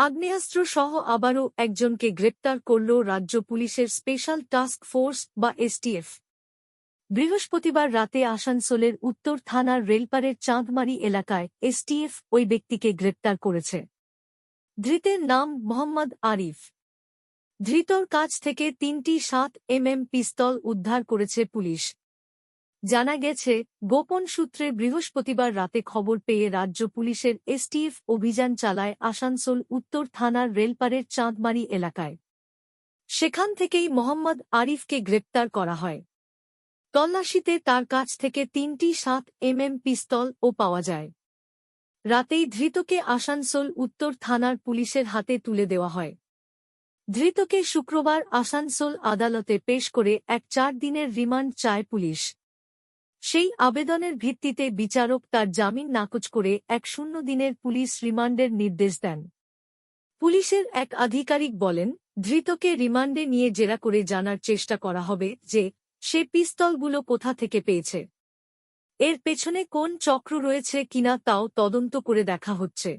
আগ্নেয়াস্ত্র সহ আবারও একজনকে গ্রেপ্তার করল রাজ্য পুলিশের স্পেশাল টাস্ক ফোর্স বা এসটিএফ। বৃহস্পতিবার রাতে আসানসোলের উত্তর থানার রেলপারের চাঁদমারি এলাকায় এসটিএফ ওই ব্যক্তিকে গ্রেপ্তার করেছে। ধৃতের নাম মোহাম্মদ আরিফ। ধৃতর কাছ থেকে তিনটি সাত এমএম পিস্তল উদ্ধার করেছে পুলিশ। জানা গেছে, গোপন সূত্রে বৃহস্পতিবার রাতে খবর পেয়ে রাজ্য পুলিশের এসটিএফ অভিযান চালায় আসানসোল উত্তর থানার রেলপারের চাঁদমারি এলাকায়। সেখান থেকেই মোহাম্মদ আরিফকে গ্রেপ্তার করা হয়। তল্লাশিতে তার কাছ থেকে তিনটি সাত এমএম পিস্তল ও পাওয়া যায়। রাতেই ধৃতকে আসানসোল উত্তর থানার পুলিশের হাতে তুলে দেওয়া হয়। ধৃতকে শুক্রবার আসানসোল আদালতে পেশ করে এক চার দিনের রিমান্ড চায় পুলিশ। সেই আবেদনের ভিত্তিতে বিচারক তার জামিন নাকচ করে এক শূন্য দিনের পুলিশ রিমান্ডের নির্দেশ দেন। পুলিশের এক আধিকারিক বলেন, ধৃতকে রিমান্ডে নিয়ে জেরা করে জানার চেষ্টা করা হবে যে, সে পিস্তলগুলো কোথা থেকে পেয়েছে। এর পেছনে কোন চক্র রয়েছে কিনা তাও তদন্ত করে দেখা হচ্ছে।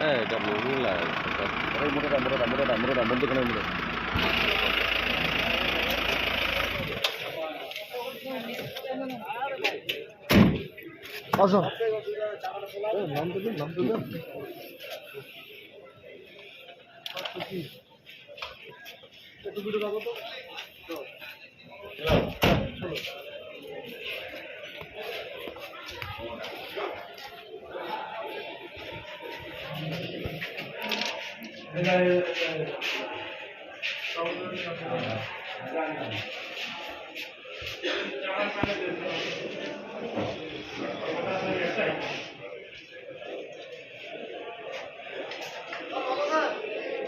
Eh, jam dulu lah. আসো নাম নাম Eh, jam dulu lah. 现在差不多这样子了，还加一点，个。